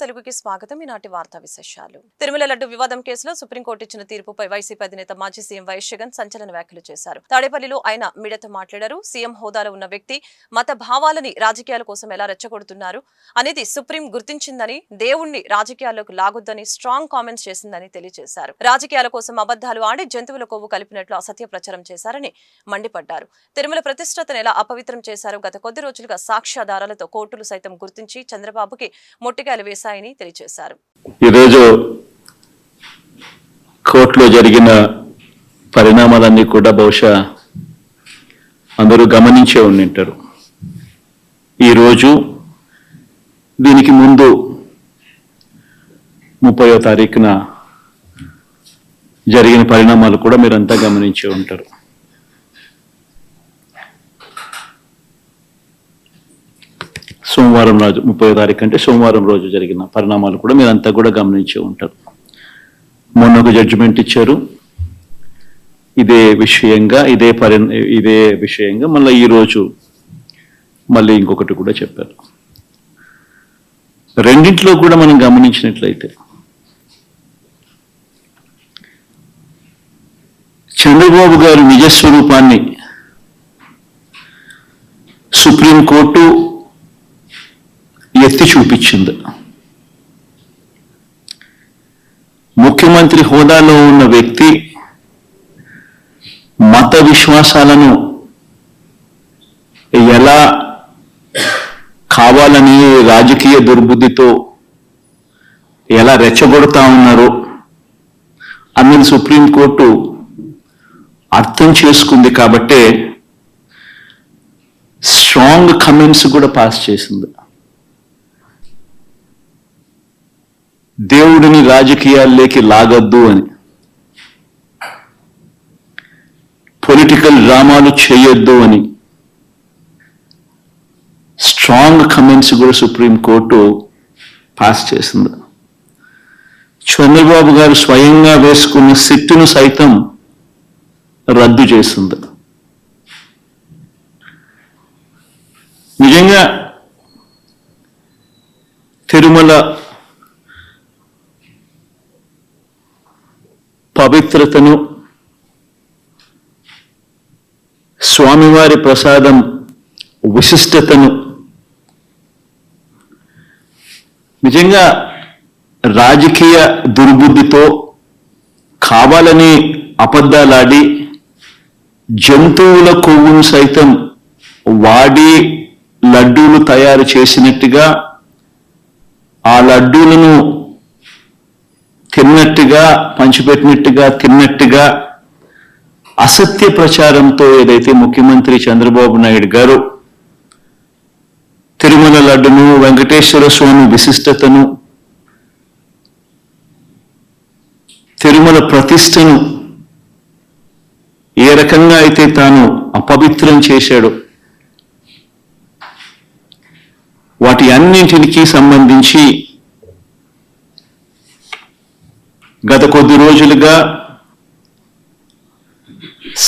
తెలుగుకి స్వాగతం. ఈనాటి వార్తా విశేషాలు. తిరుమల లడ్డు వివాదం కేసులో సుప్రీంకోర్టు ఇచ్చిన తీర్పుపై వైసీపీ అధినేత మాజీ సీఎం వైఎస్ జగన్ సంచలన వ్యాఖ్యలు చేశారు. తాడేపల్లిలో ఆయన మీడియాతో మాట్లాడారు. సీఎం హోదాలో ఉన్న వ్యక్తి మత భావాలని రాజకీయాల కోసం ఎలా రెచ్చగొడుతున్నారు అనేది సుప్రీం గుర్తించిందని దేవుణ్ణి రాజకీయాల్లోకి లాగొద్దని స్ట్రాంగ్ కామెంట్స్ చేసిందని తెలియజేశారు. రాజకీయాల కోసం అబద్దాలు ఆడి జంతువుల కొవ్వు కలిపినట్లు అసత్య ప్రచారం చేశారని మండిపడ్డారు. తిరుమల ప్రతిష్టతను ఎలా అపవిత్రం చేశారో గత కొద్ది రోజులుగా సాక్ష్యాధారాలతో కోర్టులు సైతం గుర్తించి చంద్రబాబుకి మొట్టికాయలు వేశాయని తెలియజేశారు. ఈరోజు కోర్టులో జరిగిన పరిణామాలన్నీ కూడా బహుశా అందరూ గమనించే ఉండింటారు. ఈరోజు దీనికి ముందు ముప్పయో తారీఖున జరిగిన పరిణామాలు కూడా మీరంతా గమనించే ఉంటారు. సోమవారం రోజు ముప్పై తారీఖు అంటే సోమవారం రోజు జరిగిన పరిణామాలు కూడా మీరంతా కూడా గమనించే ఉంటారు. మొన్న ఒక జడ్జిమెంట్ ఇచ్చారు. ఇదే విషయంగా ఇదే పరి ఇదే విషయంగా మళ్ళీ ఈరోజు మళ్ళీ ఇంకొకటి కూడా చెప్పారు. రెండింటిలో కూడా మనం గమనించినట్లయితే చంద్రబాబు గారి నిజస్వరూపాన్ని సుప్రీంకోర్టు ఎత్తి చూపించింది. ముఖ్యమంత్రి హోదాలో ఉన్న వ్యక్తి మత విశ్వాసాలను ఎలా కావాలని రాజకీయ దుర్బుద్ధితో ఎలా రెచ్చగొడతా ఉన్నారో అన్నది సుప్రీంకోర్టు అర్థం చేసుకుంది కాబట్టే స్ట్రాంగ్ కమెంట్స్ కూడా పాస్ చేసింది. దేవుడిని రాజకీయాల్లోకి లాగద్దు అని. పొలిటికల్ డ్రామాలు చేయొద్దు అని. స్ట్రాంగ్ కమెంట్స్ కూడా సుప్రీంకోర్టు పాస్ చేసింది. చంద్రబాబు గారు స్వయంగా వేసుకున్న సిట్టును సైతం రద్దు చేసింది. నిజంగా తిరుమల పవిత్రతను స్వామివారి ప్రసాదం విశిష్టతను. నిజంగా రాజకీయ దుర్బుద్ధితో కావాలని అబద్ధాలాడి జంతువుల కొవ్వును సైతం వాడి లడ్డూలు తయారు చేసినట్టుగా ఆ లడ్డూలను తిన్నట్టుగా పంచిపెట్టినట్టుగా తిన్నట్టుగా అసత్య ప్రచారంతో ఏదైతే ముఖ్యమంత్రి చంద్రబాబు నాయుడు గారు తిరుమల లడ్డును వెంకటేశ్వర స్వామి విశిష్టతను తిరుమల ప్రతిష్టను ఏ రకంగా అయితే తాను అపవిత్రం చేశాడో వాటి అన్నింటికి సంబంధించి గత కొద్ది రోజులుగా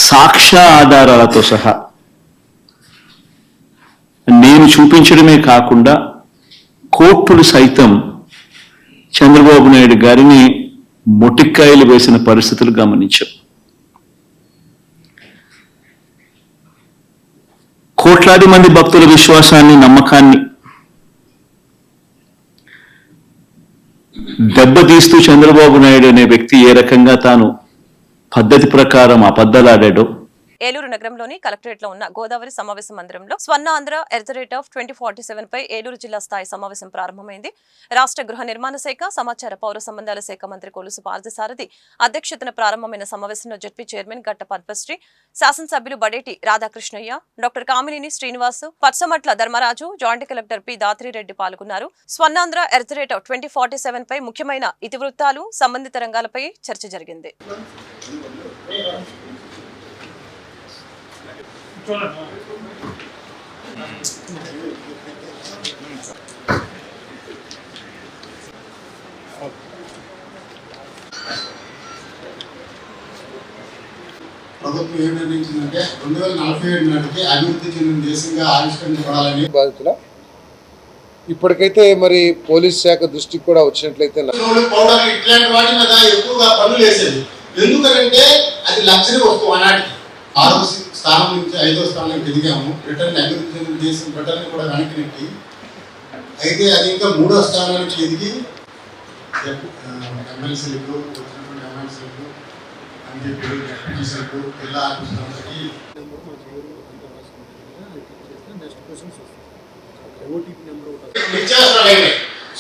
సాక్ష్య ఆధారాలతో సహా నేను చూపించడమే కాకుండా కోర్టులు సైతం చంద్రబాబు నాయుడు గారిని మొటిక్కాయలు వేసిన పరిస్థితులు గమనించాం. కోట్లాది మంది భక్తుల విశ్వాసాన్ని నమ్మకాన్ని దెబ్బతీస్తూ చంద్రబాబు నాయుడు అనే వ్యక్తి ఏ రకంగా తాను పద్ధతి ప్రకారం అబద్ధలాడాడో ఏలూరు నగరంలోని కలెక్టరేట్లో ఉన్న గోదావరి సమావేశ మందిరంలో Swarna Andhra at the rate of twenty forty seven పై ఏలూరు జిల్లా స్థాయి సమావేశం ప్రారంభమైంది. రాష్ట్ర గృహ నిర్మాణ శాఖ సమాచార పౌర సంబంధాల శాఖ మంత్రి కొలుసు పార్థసారథి అధ్యక్షతన ప్రారంభమైన సమావేశంలో జడ్పీ చైర్మన్ గట్ట పద్మశ్రీ శాసనసభ్యులు Badeti Radhakrishnaiah doctor Kamineni Srinivasu Pachhamatla Dharmaraju joint collector P Dhatri Reddy పాల్గొన్నారు. Swarnandhra at the rate of twenty forty seven పై ముఖ్యమైన ఇతివృత్తాలు సంబంధిత రంగాలపై చర్చ జరిగింది. ప్రభుత్వం ఏం నిర్ణయించిందంటే రెండు వేల నలభై ఏడు నాటికి అభివృద్ధి చెందిన దేశంగా ఆవిష్కరించబడాలని బాధితుల. ఇప్పటికైతే మరి పోలీస్ శాఖ దృష్టికి కూడా వచ్చినట్లయితే ఇట్లాంటి వాటి మీద ఎక్కువగా పన్నులు వేసేది. ఎందుకంటే అది లగ్జరీ వస్తువు ఆనాటికి. ఆరో స్థానం నుంచి ఐదో స్థానానికి ఎదిగాము. బ్రిటన్ అభివృద్ధి చెందిన దేశం బ్రిటన్ కూడా వెనక్కి నెట్టి అయితే అది ఇంకా మూడో స్థానానికి ఎదిగి ఎమ్మెల్సీలకు వచ్చినటువంటి ఎమ్మెల్సీలకు అని చెప్పి జిల్లా ఆఫీసులందరికీ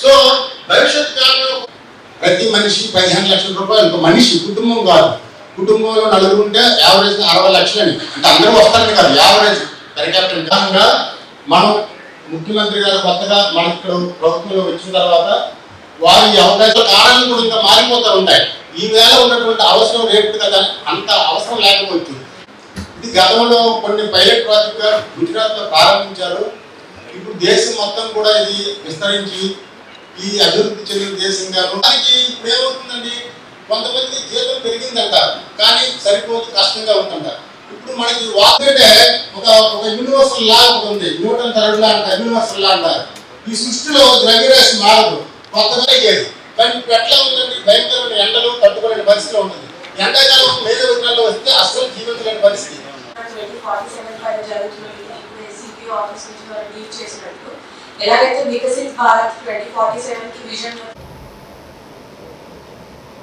సో భవిష్యత్ కాలంలో ప్రతి మనిషి పదిహేను లక్షల రూపాయలు మనిషి కుటుంబం కాదు. కుటుంబంలో నలుగురు ఉంటే యావరేజ్ అరవై లక్షలని అంటే అందరూ వస్తారని కాదు యావరేజ్ పరికాప్టన్ విధానంగా మనం ముఖ్యమంత్రి గారు కొత్తగా మనకి ఇక్కడ ప్రభుత్వంలో వచ్చిన తర్వాత వారి అవకాశాలు కారణాలు కూడా ఇంకా మారిపోతూ ఉంటాయి. ఈ ఉన్నటువంటి అవసరం రేపు కదా అంత అవసరం లేకపోవచ్చు. ఇది గతంలో కొన్ని పైలట్ ప్రాజెక్ట్ గుజరాత్లో ప్రారంభించారు. ఇప్పుడు దేశం మొత్తం కూడా ఇది విస్తరించి ఈ అభివృద్ధి చెందిన దేశంగా. దానికి ఇప్పుడు ఏమవుతుందండి? కొంతమంది జీతం పెరిగిందంట కానీ సరిపోదు కష్టంగా ఉందంటారు. ఇప్పుడు మనకి వాకంటే ఒక ఒక యూనివర్సల్ లా ఒకటి ఉంది. న్యూటన్ థర్డ్ లా అంటారు యూనివర్సల్ లా అంటారు. ఈ సృష్టిలో ద్రవ్యరాశి మారదు. కొత్తగా లేదు. కానీ ఇప్పుడు ఎట్లా ఉందండి? భయంకరమైన ఎండలు తట్టుకోలేని పరిస్థితి ఉంటుంది. ఎండాకాలం మే నెలలో వస్తే అస్సలు జీవించలేని పరిస్థితి. ట్వంటీ ఫార్టీ సెవెన్ ఆఫీస్ చేసినట్టు. ఎలాగైతే వికసిత్ భారత్ ట్వంటీ ఫార్టీ సెవెన్కి విజన్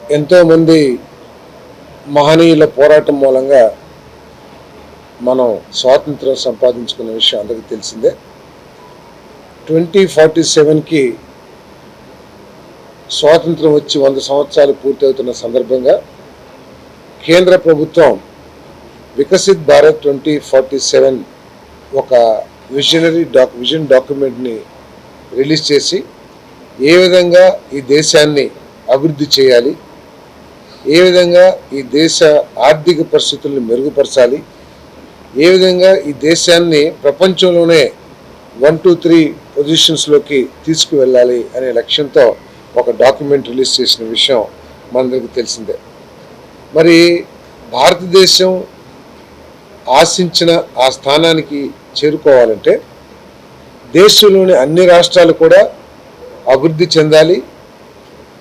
ఎంతోమంది మహనీయుల పోరాటం మూలంగా మనం స్వాతంత్రం సంపాదించుకున్న విషయం అందరికీ తెలిసిందే. ట్వంటీ ఫార్టీ సెవెన్కి స్వాతంత్రం వచ్చి వంద సంవత్సరాలు పూర్తవుతున్న సందర్భంగా కేంద్ర ప్రభుత్వం Viksit Bharat twenty forty seven ఒక విజనరీ డాక్ విజన్ డాక్యుమెంట్ని రిలీజ్ చేసి ఏ విధంగా ఈ దేశాన్ని అభివృద్ధి చేయాలి ఏ విధంగా ఈ దేశ ఆర్థిక పరిస్థితులను మెరుగుపరచాలి? ఏ విధంగా ఈ దేశాన్ని ప్రపంచంలోనే వన్ టూ త్రీ పొజిషన్స్లోకి తీసుకువెళ్ళాలి అనే లక్ష్యంతో ఒక డాక్యుమెంట్ రిలీజ్ చేసిన విషయం మనందరికీ తెలిసిందే. మరి భారతదేశం ఆశించిన ఆ స్థానానికి చేరుకోవాలంటే దేశంలోని అన్ని రాష్ట్రాలు కూడా అభివృద్ధి చెందాలి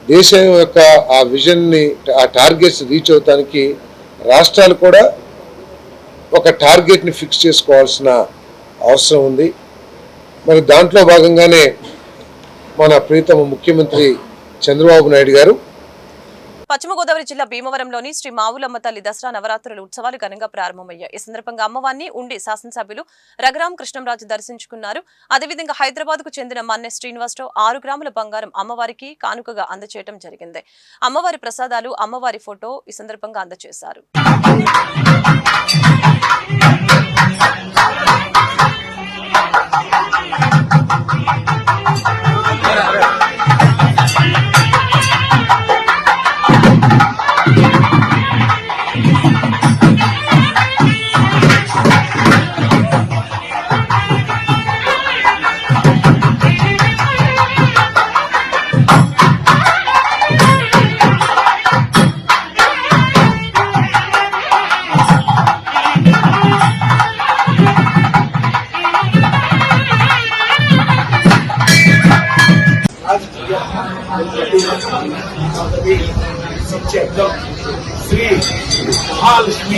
దేశం యొక్క ఆ విజన్ని ఆ టార్గెట్స్ రీచ్ అవుతానికి రాష్ట్రాలు కూడా ఒక టార్గెట్ని ఫిక్స్ చేసుకోవాల్సిన అవసరం ఉంది. మరి దాంట్లో భాగంగానే మన ప్రీతమ ముఖ్యమంత్రి చంద్రబాబు నాయుడు గారు పశ్చిమ గోదావరి జిల్లా భీమవరంలోని శ్రీ మావులమ్మ తల్లి దసరా నవరాత్రుల ఉత్సవాలు ఘనంగా ప్రారంభమయ్యాయి. ఈ సందర్భంగా అమ్మవారిని ఉండి శాసనసభ్యులు రఘురాం కృష్ణంరాజు దర్శించుకున్నారు. అదేవిధంగా హైదరాబాద్కు చెందిన మన్నె శ్రీనివాసరావు ఆరు గ్రాముల బంగారం అమ్మవారికి కానుకగా అందచేయడం జరిగింది. అమ్మవారి ప్రసాదాలు అమ్మవారి ఫోటో ఈ సందర్భంగా అందజేశారు Yeah.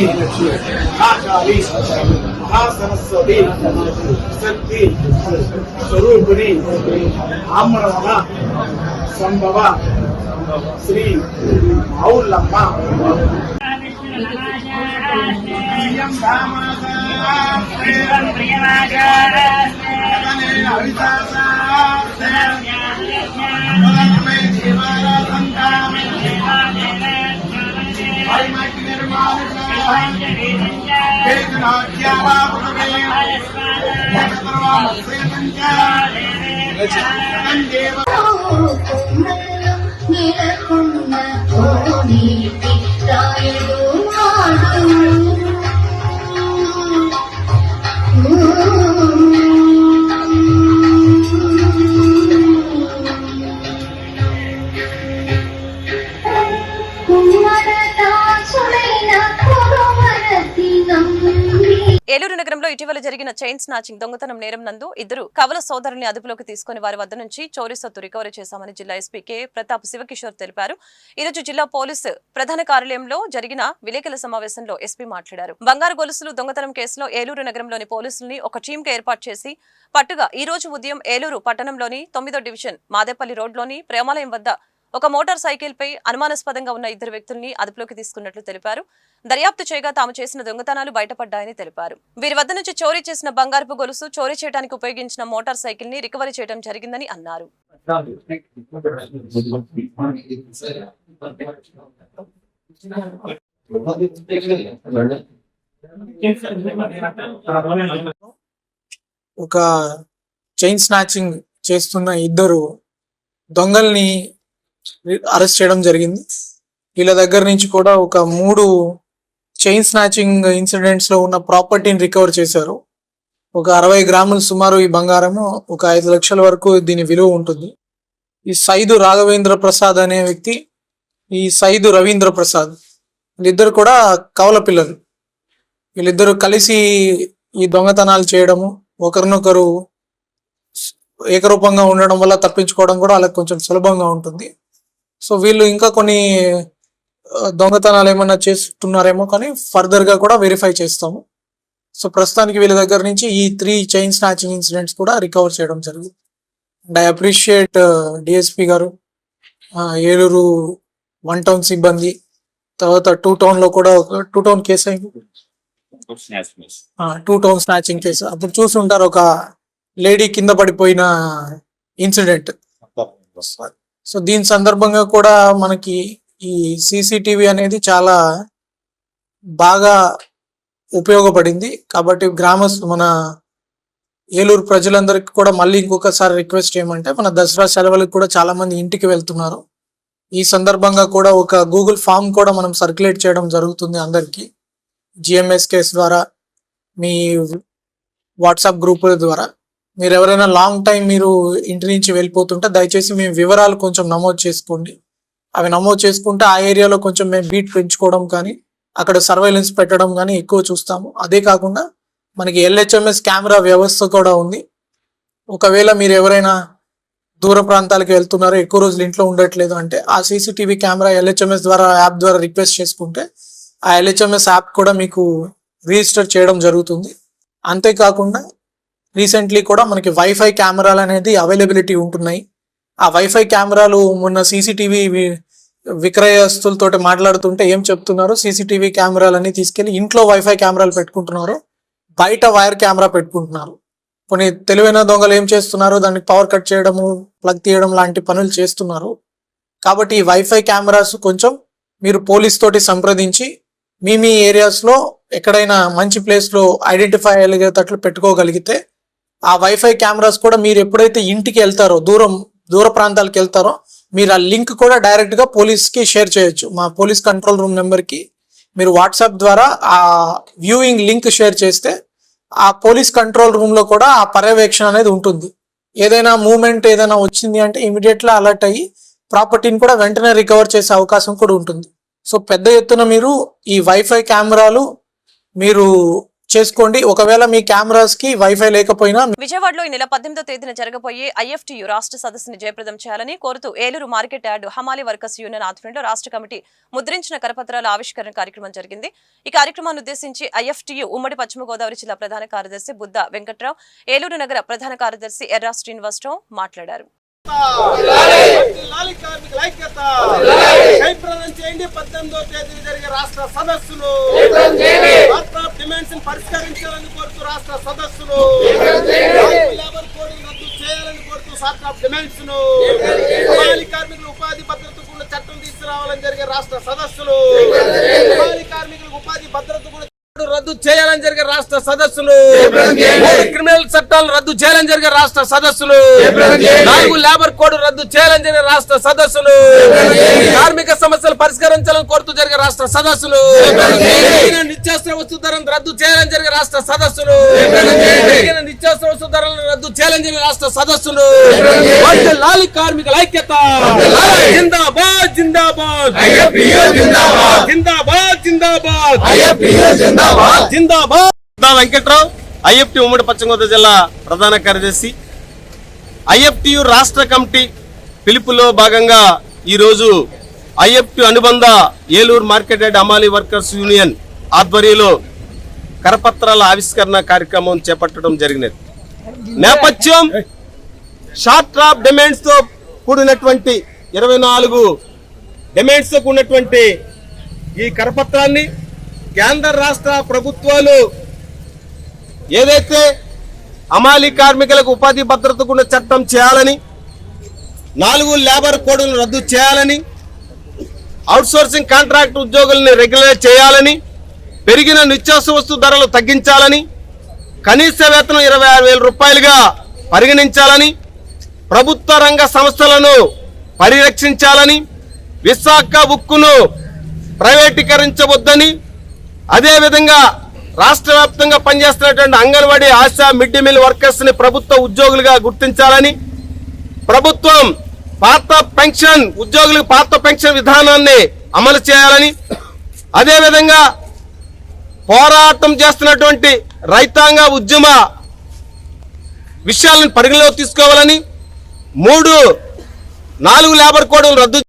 लक्ष्मी महासरस्वती शक्ति स्वरूपिणी आम्रवना संभव श्री औलम्मा हरिदासा سيدنا جارا നിലകൊണ്ട തോന്നി തായതുമാകും ఏలూరు నగరంలో ఇటీవల జరిగిన చైన్ స్నాచింగ్ దొంగతనం నేరం నందు ఇద్దరు కవల సోదరుల్ని అదుపులోకి తీసుకుని వారి వద్ద నుంచి చోరీ సొత్తు రికవరీ చేశామని జిల్లా ఎస్పీ కె. ప్రతాప్ శివకిషోర్ తెలిపారు. ఈ రోజు జిల్లా పోలీసు ప్రధాన కార్యాలయంలో జరిగిన విలేకరుల సమావేశంలో ఎస్పీ మాట్లాడారు. బంగారు గొలుసులు దొంగతనం కేసులో ఏలూరు నగరంలోని పోలీసుల్ని ఒక టీమ్ ఏర్పాటు చేసి పట్టుగా ఈ రోజు ఉదయం ఏలూరు పట్టణంలోని తొమ్మిదో డివిజన్ మాదేపల్లి రోడ్లోని ప్రేమాలయం వద్ద ఒక మోటార్ సైకిల్ పై అనుమానాస్పదంగా ఉన్న ఇద్దరు వ్యక్తుల్ని అదుపులోకి తీసుకున్నట్లు తెలిపారు. దర్యాప్తు చేయగా తాము చేసిన దొంగతనాలు బయటపడ్డాయని తెలిపారు. వీరి వద్ద నుంచి చోరీ చేసిన బంగారపు గొలుసు చోరీ చేయడానికి ఉపయోగించిన మోటార్ సైకిల్ని రికవరీ చేయడం జరిగిందని అన్నారు. ఒక చైన్ స్నాచింగ్ చేస్తున్న ఇద్దరు దొంగల్ని అరెస్ట్ చేయడం జరిగింది. వీళ్ళ దగ్గర నుంచి కూడా ఒక మూడు చైన్ స్నాచింగ్ ఇన్సిడెంట్స్లో ఉన్న ప్రాపర్టీని రికవర్ చేశారు. ఒక అరవై గ్రాములు సుమారు ఈ బంగారము ఒక ఐదు లక్షల వరకు దీని విలువ ఉంటుంది. ఈ సైదు రాఘవేంద్ర ప్రసాద్ అనే వ్యక్తి ఈ సైదు రవీంద్ర ప్రసాద్ వీళ్ళిద్దరు కూడా కవల పిల్లలు. వీళ్ళిద్దరూ కలిసి ఈ దొంగతనాలు చేయడము ఒకరినొకరు ఏకరూపంగా ఉండడం వల్ల తప్పించుకోవడం కూడా వాళ్ళకి కొంచెం సులభంగా ఉంటుంది. సో వీళ్ళు ఇంకా కొన్ని దొంగతనాలు ఏమన్నా చేస్తున్నారేమో కానీ ఫర్దర్గా కూడా వెరిఫై చేస్తాము. సో ప్రస్తుతానికి వీళ్ళ దగ్గర నుంచి ఈ త్రీ చైన్ స్నాచింగ్ ఇన్సిడెంట్స్ కూడా రికవర్ చేయడం జరిగింది అండ్ ఐ అప్రిషియేట్ డిఎస్పి గారు ఏలూరు వన్ టౌన్ సిబ్బంది తర్వాత టూ టౌన్లో కూడా టూ టౌన్ కేసు అయింది టూ టౌన్ స్నాచింగ్ కేసు. అప్పుడు చూసుంటారు ఒక లేడీ కింద పడిపోయిన ఇన్సిడెంట్. సో దీని సందర్భంగా కూడా మనకి ఈ సీసీటీవీ అనేది చాలా బాగా ఉపయోగపడింది. కాబట్టి గ్రామస్ మన ఏలూరు ప్రజలందరికీ కూడా మళ్ళీ ఇంకొకసారి రిక్వెస్ట్ ఏమంటే మన దసరా సెలవులకు కూడా చాలా మంది ఇంటికి వెళ్తున్నారు. ఈ సందర్భంగా కూడా ఒక గూగుల్ ఫామ్ కూడా మనం సర్క్యులేట్ చేయడం జరుగుతుంది అందరికీ. జిఎంఎస్ కేస్ ద్వారా మీ వాట్సాప్ గ్రూపుల ద్వారా. మీరు ఎవరైనా లాంగ్ టైం మీరు ఇంటి నుంచి వెళ్ళిపోతుంటే దయచేసి మీ వివరాలు కొంచెం నమోదు చేసుకోండి. అవి నమోదు చేసుకుంటే ఆ ఏరియాలో కొంచెం మేము బీట్ పెంచుకోవడం కానీ అక్కడ సర్వైలెన్స్ పెట్టడం కానీ ఎక్కువ చూస్తాము. అదే కాకుండా మనకి ఎల్హెచ్ఎంఎస్ కెమెరా వ్యవస్థ కూడా ఉంది. ఒకవేళ మీరు ఎవరైనా దూర ప్రాంతాలకు వెళ్తున్నారు ఎక్కువ రోజులు ఇంట్లో ఉండట్లేదు అంటే ఆ సీసీటీవీ కెమెరా ఎల్హెచ్ఎంఎస్ ద్వారా యాప్ ద్వారా రిక్వెస్ట్ చేసుకుంటే ఆ ఎల్హెచ్ఎంఎస్ యాప్ కూడా మీకు రిజిస్టర్ చేయడం జరుగుతుంది. అంతేకాకుండా రీసెంట్లీ కూడా మనకి వైఫై కెమెరాలు అనేది అవైలబిలిటీ ఉంటున్నాయి. ఆ వైఫై కెమెరాలు మొన్న సీసీటీవీ విక్రయస్తులతో మాట్లాడుతుంటే ఏం చెప్తున్నారు? సీసీటీవీ కెమెరాలన్నీ తీసుకెళ్ళి ఇంట్లో వైఫై కెమెరాలు పెట్టుకుంటున్నారు. బయట వైర్ కెమెరా పెట్టుకుంటున్నారు. కొన్ని తెలివైన దొంగలు ఏం చేస్తున్నారు? దానికి పవర్ కట్ చేయడము ప్లగ్ తీయడం లాంటి పనులు చేస్తున్నారు. కాబట్టి ఈ వైఫై కెమెరాస్ కొంచెం మీరు పోలీస్ తోటి సంప్రదించి మీ మీ ఏరియాస్లో ఎక్కడైనా మంచి ప్లేస్లో ఐడెంటిఫై అయ్యేటట్లు పెట్టుకోగలిగితే ఆ వైఫై కెమెరాస్ కూడా మీరు ఎప్పుడైతే ఇంటికి వెళ్తారో దూరం దూర ప్రాంతాలకు వెళ్తారో మీరు ఆ లింక్ కూడా డైరెక్ట్గా పోలీస్కి షేర్ చేయొచ్చు. మా పోలీస్ కంట్రోల్ రూమ్ నెంబర్కి మీరు వాట్సాప్ ద్వారా ఆ వ్యూయింగ్ లింక్ షేర్ చేస్తే ఆ పోలీస్ కంట్రోల్ రూమ్లో కూడా ఆ పర్యవేక్షణ అనేది ఉంటుంది. ఏదైనా మూమెంట్ ఏదైనా వచ్చింది అంటే ఇమీడియట్గా అలర్ట్ అయ్యి ప్రాపర్టీని కూడా వెంటనే రికవర్ చేసే అవకాశం కూడా ఉంటుంది. సో పెద్ద ఎత్తున మీరు ఈ వైఫై కెమెరాలు మీరు చేసుకోండి. ఒకవేళ మీ కెమెరాస్కి వైఫై లేకపోయినా విజయవాడలో ఈ నెల పద్దెనిమిదో తేదీన జరగబోయే ఐఎఫ్టియు రాష్ట్ర సదస్సుని జయప్రదం చేయాలని కోరుతూ ఏలూరు మార్కెట్ యార్డు హమాలి వర్కర్స్ యూనియన్ ఆధ్వర్యంలో రాష్ట్ర కమిటీ ముద్రించిన కరపత్రాల ఆవిష్కరణ కార్యక్రమం జరిగింది. ఈ కార్యక్రమాన్ని ఉద్దేశించి ఐఎఫ్టియు ఉమ్మడి పశ్చిమ గోదావరి జిల్లా ప్రధాన కార్యదర్శి బుద్ధ వెంకట్రావు ఏలూరు నగర ప్రధాన కార్యదర్శి ఎర్రా శ్రీనివాసరావు మాట్లాడారు. చేయండి. పద్దెనిమిదో జరిగే రాష్ట్ర సదస్సులు డిమాండ్స్ పరిష్కరించాలని కోరుతూ రాష్ట్ర సదస్సులు లేబర్ కోడ్ రద్దు చేయాలని కోరుతూ రాష్ట్ర డిమాండ్స్ను ఉపాధి కార్మికులు ఉపాధి భద్రతకు ఉన్న చట్టం తీసుకురావాలని జరిగే రాష్ట్ర సదస్సులు ఉపాధి కార్మికులకు ఉపాధి భద్రతకు ఉన్న రద్దు చేయాలని జరిగే రాష్ట్ర సదస్సులు మూడు క్రిమినల్ చట్టాలు రద్దు చేయాలని జరిగే రాష్ట్ర సదస్సులు. నాలుగు లేబర్ కోడ్ రద్దు చేయాలని జరిగే రాష్ట్ర సదస్సులు. కార్మిక సమస్యలు పరిష్కరించాలని కోరుతూ జరిగే రాష్ట్ర సదస్సులు. నిత్యావసర వస్తు ధరలను రద్దు చేయాలని జరిగే రాష్ట్ర సదస్సులు. నిత్యావసర వస్తు ధరలను రద్దు చేయాలని జరిగే రాష్ట్ర సదస్సులు. లాలి కార్మికుల ఐక్యత. జిందాబాద్ జిందాబాద్. జిందాబాద్. జిందాబాద్. జిందాబాద్. జిందాబాద్ వెంకట్రావు. ఐఎఫ్టి ఉమ్మడి పశ్చిమ గోదావరి జిల్లా ప్రధాన కార్యదర్శి. ఐఎఫ్టియు రాష్ట్ర కమిటీ పిలుపులో భాగంగా ఈరోజు ఐఎఫ్టి అనుబంధ ఏలూరు మార్కెట్ యార్డ్ అమాలి వర్కర్స్ యూనియన్ ఆధ్వర్యంలో కరపత్రాల ఆవిష్కరణ కార్యక్రమం చేపట్టడం జరిగినది. నేపథ్యం షార్ట్ ట్రాప్ డిమాండ్స్తో కూడినటువంటి ఇరవై నాలుగు డిమాండ్స్తో కూడినటువంటి ఈ కరపత్రాన్ని కేంద్ర రాష్ట్ర ప్రభుత్వాలు ఏదైతే అమాలి కార్మికులకు ఉపాధి భద్రతకు ఉన్న చట్టం చేయాలని నాలుగు లేబర్ కోడ్లను రద్దు చేయాలని అవుట్సోర్సింగ్ కాంట్రాక్ట్ ఉద్యోగుల్ని రెగ్యులేట్ చేయాలని పెరిగిన నిత్యావసర వస్తు ధరలు తగ్గించాలని కనీస వేతనం ఇరవై వేల రూపాయలుగా పరిగణించాలని ప్రభుత్వ రంగ సంస్థలను పరిరక్షించాలని విశాఖ ఉక్కును ప్రైవేటీకరించవద్దని అదేవిధంగా రాష్ట్ర వ్యాప్తంగా పనిచేస్తున్నటువంటి anganwadi ASHA mid day meal వర్కర్స్ని ప్రభుత్వ ఉద్యోగులుగా గుర్తించాలని ప్రభుత్వం పాత పెన్షన్ ఉద్యోగులకు పాత పెన్షన్ విధానాన్ని అమలు చేయాలని అదేవిధంగా పోరాటం చేస్తున్నటువంటి రైతాంగ ఉద్యమ విషయాలను పరిగణలోకి తీసుకోవాలని మూడు నాలుగు లేబర్ కోడ్లు రద్దు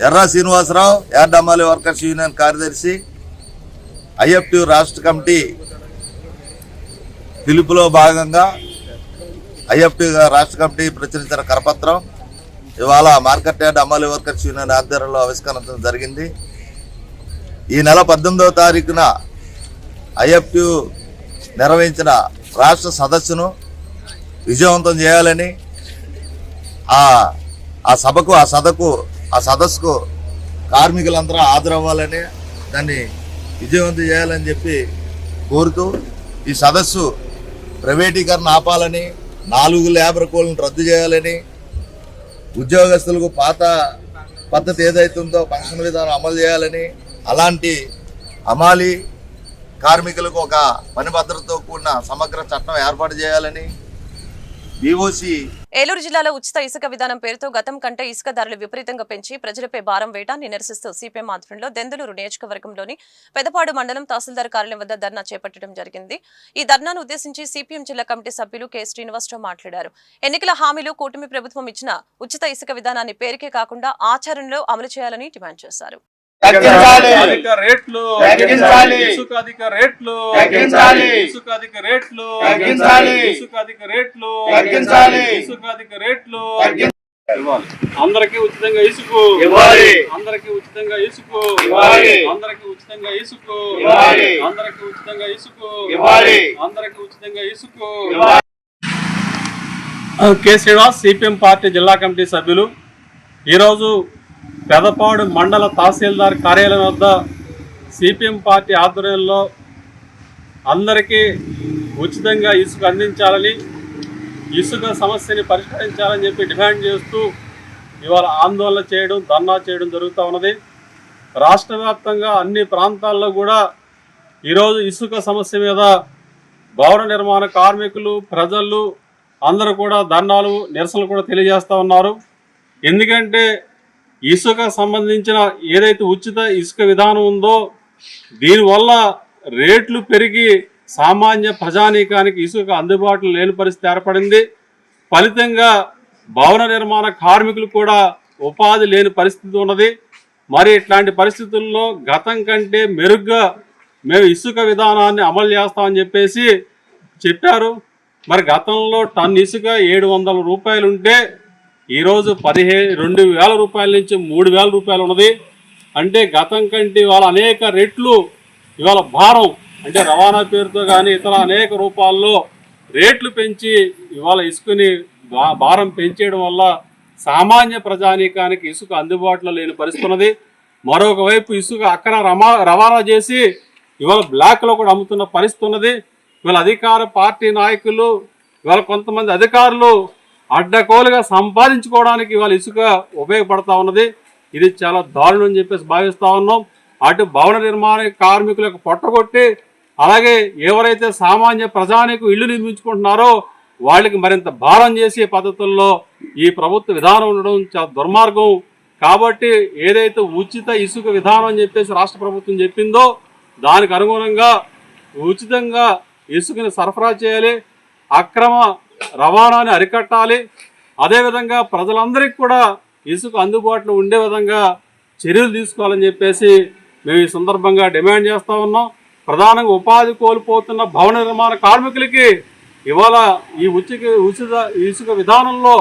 ఎర్రా శ్రీనివాసరావు యార్డమ్మాలి వర్కర్స్ యూనియన్ కార్యదర్శి ఐఎఫ్టి రాష్ట్ర కమిటీ పిలుపులో భాగంగా ఐఎఫ్టి రాష్ట్ర కమిటీ ప్రచురించిన కరపత్రం ఇవాళ మార్కెట్ యార్డ్ అమ్మాలి వర్కర్స్ యూనియన్ ఆధ్వర్యంలో ఆవిష్కరించడం జరిగింది. ఈ నెల పద్దెనిమిదవ తారీఖున ఐఎఫ్టి నిర్వహించిన రాష్ట్ర సదస్సును విజయవంతం చేయాలని ఆ ఆ సభకు ఆ సదకు ఆ సదస్సుకు కార్మికులందరూ హాజరవ్వాలని దాన్ని విజయవంతం చేయాలని చెప్పి కోరుతూ ఈ సదస్సు ప్రైవేటీకరణ ఆపాలని నాలుగు లేబర్ కోళ్ళను రద్దు చేయాలని ఉద్యోగస్తులకు పాత పద్ధతి ఏదైతుందో పెన్షన్ విధానం అమలు చేయాలని అలాంటి అమాలి కార్మికులకు ఒక పని భద్రతతో కూడిన సమగ్ర చట్టం ఏర్పాటు చేయాలని ఏలూరు జిల్లాలో ఉచిత ఇసుక విధానం పేరుతో గతం కంటే ఇసుక ధరలు విపరీతంగా పెంచి ప్రజలపై భారం వేయడాన్ని నిరసిస్తూ సిపిఎం ఆధ్వర్యంలో దెందులూరు నియోజకవర్గంలోని పెదపాడు మండలం తహసీల్దార్ కార్యాలయం వద్ద ధర్నా చేపట్టడం జరిగింది. ఈ ధర్నాను ఉద్దేశించి సిపిఎం జిల్లా కమిటీ సభ్యులు కె. శ్రీనివాసరావు మాట్లాడారు. ఎన్నికల హామీలు కూటమి ప్రభుత్వం ఇచ్చిన ఉచిత ఇసుక విధానాన్ని పేరుకే కాకుండా ఆచరణలో అమలు చేయాలని డిమాండ్ చేశారు. అధిక రేట్లు. ఇసుక అధిక రేట్లు. ఇసుక అధిక రేట్లు. ఇసుక అధిక రేట్లు. ఇసుక అధిక రేట్లు. ఇవ్వాలి అందరికి ఉచితంగా ఇసుకు. అందరికి ఉచితంగా ఇసుకు. అందరికి ఉచితంగా ఇసుకు. అందరికి ఉచితంగా ఇసుకు. అందరికి ఉచితంగా ఇసుకు. కె శ్రీనివాస్ సిపిఎం పార్టీ జిల్లా కమిటీ సభ్యులు. ఈరోజు పెదపాడు మండల తహసీల్దార్ కార్యాలయం వద్ద సిపిఎం పార్టీ ఆధ్వర్యంలో అందరికీ ఉచితంగా ఇసుక అందించాలని ఇసుక సమస్యని పరిష్కరించాలని చెప్పి డిమాండ్ చేస్తూ ఇవాళ ఆందోళన చేయడం ధర్నా చేయడం జరుగుతూ ఉన్నది. రాష్ట్ర వ్యాప్తంగా అన్ని ప్రాంతాల్లో కూడా ఈరోజు ఇసుక సమస్య మీద భవన నిర్మాణ కార్మికులు ప్రజలు అందరూ కూడా ధర్నాలు నిరసనలు కూడా తెలియజేస్తూ ఉన్నారు. ఎందుకంటే ఇసుక సంబంధించిన ఏదైతే ఉచిత ఇసుక విధానం ఉందో దీనివల్ల రేట్లు పెరిగి సామాన్య ప్రజానీకానికి ఇసుక అందుబాటులో లేని పరిస్థితి ఏర్పడింది. ఫలితంగా భవన నిర్మాణ కార్మికులు కూడా ఉపాధి లేని పరిస్థితి ఉన్నది. మరి ఇట్లాంటి పరిస్థితుల్లో గతం కంటే మెరుగ్గా మేము ఇసుక విధానాన్ని అమలు చేస్తామని చెప్పేసి చెప్పారు. మరి గతంలో టన్ ఇసుక ఏడు వందల రూపాయలు ఉంటే ఈరోజు పదిహే రెండు వేల రూపాయల నుంచి మూడు వేల రూపాయలు ఉన్నది. అంటే గతం కంటే ఇవాళ అనేక రెట్లు ఇవాళ భారం. అంటే రవాణా పేరుతో కానీ ఇతర అనేక రూపాల్లో రేట్లు పెంచి ఇవాళ ఇసుకని భా- భారం పెంచేయడం వల్ల సామాన్య ప్రజానీకానికి ఇసుక అందుబాటులో లేని పరిస్థితి ఉన్నది. మరొక వైపు ఇసుక అక్కడ రవాణా చేసి ఇవాళ బ్లాక్లో కూడా అమ్ముతున్న పరిస్థితి ఉన్నది. ఇవాళ అధికార పార్టీ నాయకులు ఇవాళ కొంతమంది అధికారులు అడ్డకోలుగా సంపాదించుకోవడానికి ఇవాళ ఇసుక ఉపయోగపడతా ఉన్నది. ఇది చాలా దారుణం అని చెప్పేసి భావిస్తూ ఉన్నాం. అటు భవన నిర్మాణ కార్మికులకు పొట్టగొట్టి అలాగే ఎవరైతే సామాన్య ప్రజానికి ఇల్లు నిర్మించుకుంటున్నారో వాళ్ళకి మరింత భారం చేసే పద్ధతుల్లో ఈ ప్రభుత్వ విధానం ఉండడం చాలా దుర్మార్గం. కాబట్టి ఏదైతే ఉచిత ఇసుక విధానం అని చెప్పేసి రాష్ట్ర ప్రభుత్వం చెప్పిందో దానికి అనుగుణంగా ఉచితంగా ఇసుకని సరఫరా చేయాలి. అక్రమ రవాణాని అరికట్టాలి. అదేవిధంగా ప్రజలందరికీ కూడా ఇసుక అందుబాటులో ఉండే విధంగా చర్యలు తీసుకోవాలని చెప్పేసి మేము ఈ సందర్భంగా డిమాండ్ చేస్తూ ఉన్నాం. ప్రధానంగా ఉపాధి కోల్పోతున్న భవన నిర్మాణ కార్మికులకి ఇవాళ ఈ ఉచిత ఉచిత ఇసుక విధానంలో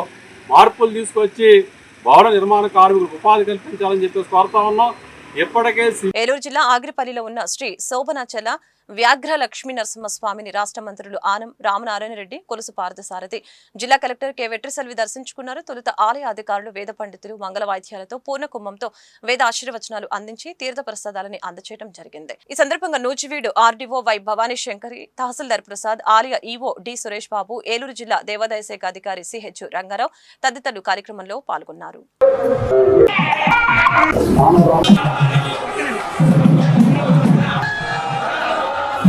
మార్పులు తీసుకొచ్చి భవన నిర్మాణ కార్మికులకు ఉపాధి కల్పించాలని చెప్పేసి కోరుతా ఉన్నాం. ఇప్పటికే ఏలూరు జిల్లా ఆగిరిపల్లిలో ఉన్న శ్రీ శోభనాచల వ్యాఘ్ర లక్ష్మీ నరసింహస్వామిని రాష్ట్ర మంత్రులు ఆనం రామనారాయణ రెడ్డి కొలుసు పార్థసారథి. జిల్లా కలెక్టర్ కె. వెట్రిసెల్వి దర్శించుకున్నారు. తొలుత ఆలయ అధికారులు వేద పండితులు మంగళ వాయిద్యాలతో పూర్ణ కుంభంతో వేద ఆశీర్వచనాలు అందించి తీర్థ ప్రసాదాలని అందచేయడం జరిగింది. ఈ సందర్భంగా నూజివీడు ఆర్డీఓ వై భవానీ శంకరి తహసీల్దార్ ప్రసాద్ ఆలయ ఈవో డి సురేష్ బాబు ఏలూరు జిల్లా దేవాదాయ శాఖ అధికారి సిహెచ్ రంగారావు తదితరులు కార్యక్రమంలో పాల్గొన్నారు.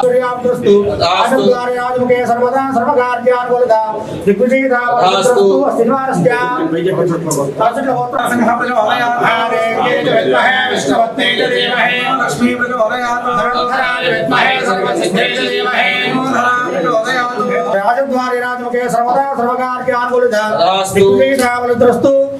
सूर्यास्तु आनंदार्याजमुखे सर्वदा सर्वकार्यानुकूलता दिग्विजयता अस्तु सिंहारस्य आचरणहोत्रासंघप्रजोहरयाधारे केतु विद्महे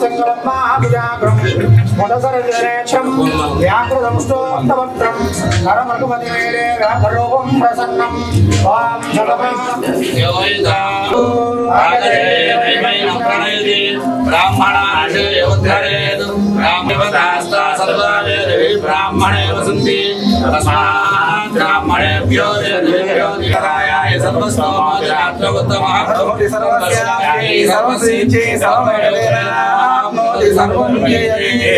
రామలక్ష్మణౌ స్వామినః శ్యామలే పరమాత్మా వ్యాకృతంస్తోత్తవక్త్రం నరమృగమతిమేడే వ్యాఘరూపం ప్రసన్నం వాం బ్రాహ్మణాశయోద్ధరేత్ బ్రాహ్మణాస్తా సర్వా బ్రాహ్మణే వసంతి తస్మాత్ బ్రాహ్మణేభ్యో దేవేభ్యో దిగరాయాయ సర్వస్తోమాత్ర ఉత్తమః భవతి సర్వస్యాయ సర్వసిద్ధి సర్వవేదాప్నోతి సర్వం జయతే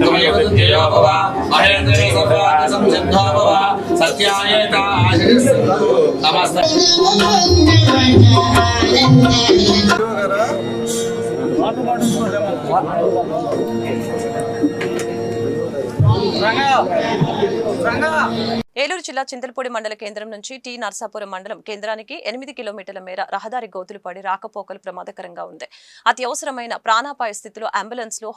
త్వమేవ తుల్యో భవ మహేంద్రే సర్వాణి సంసిద్ధో భవ సత్యాయేత রাঙা রাঙা ఏలూరు జిల్లా చింతలపూడి మండల కేంద్రం నుంచి టీ నర్సాపురం మండలం కేంద్రానికి ఎనిమిది కిలోమీటర్ల మేర రహదారి గోతులు పడి రాకపోకలు ప్రమాదకరంగా ఉంది. అత్యవసరమైన ప్రాణాపాయ స్థితిలో అంబులెన్స్లో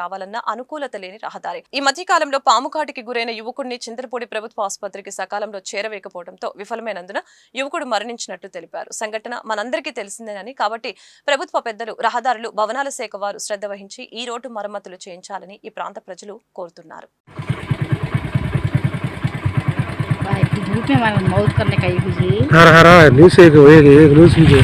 రావాలన్న అనుకూలత లేని రహదారి. ఈ మధ్యకాలంలో పాముకాటికి గురైన యువకుడిని చింతలపూడి ప్రభుత్వ ఆసుపత్రికి సకాలంలో చేరవేయకపోవడంతో విఫలమైనందున యువకుడు మరణించినట్టు తెలిపారు. సంఘటన మనందరికీ తెలిసిందేనని కాబట్టి ప్రభుత్వ పెద్దలు రహదారులు భవనాల శాఖ వారు శ్రద్ధ వహించి ఈ రోడ్డు మరమ్మతులు చేయించాలని ఈ ప్రాంత ప్రజలు కోరుతున్నారు. धूप में हमारा मौत करने का ये कुछ हरा हरा लूस एक एक एक लूस कीजिए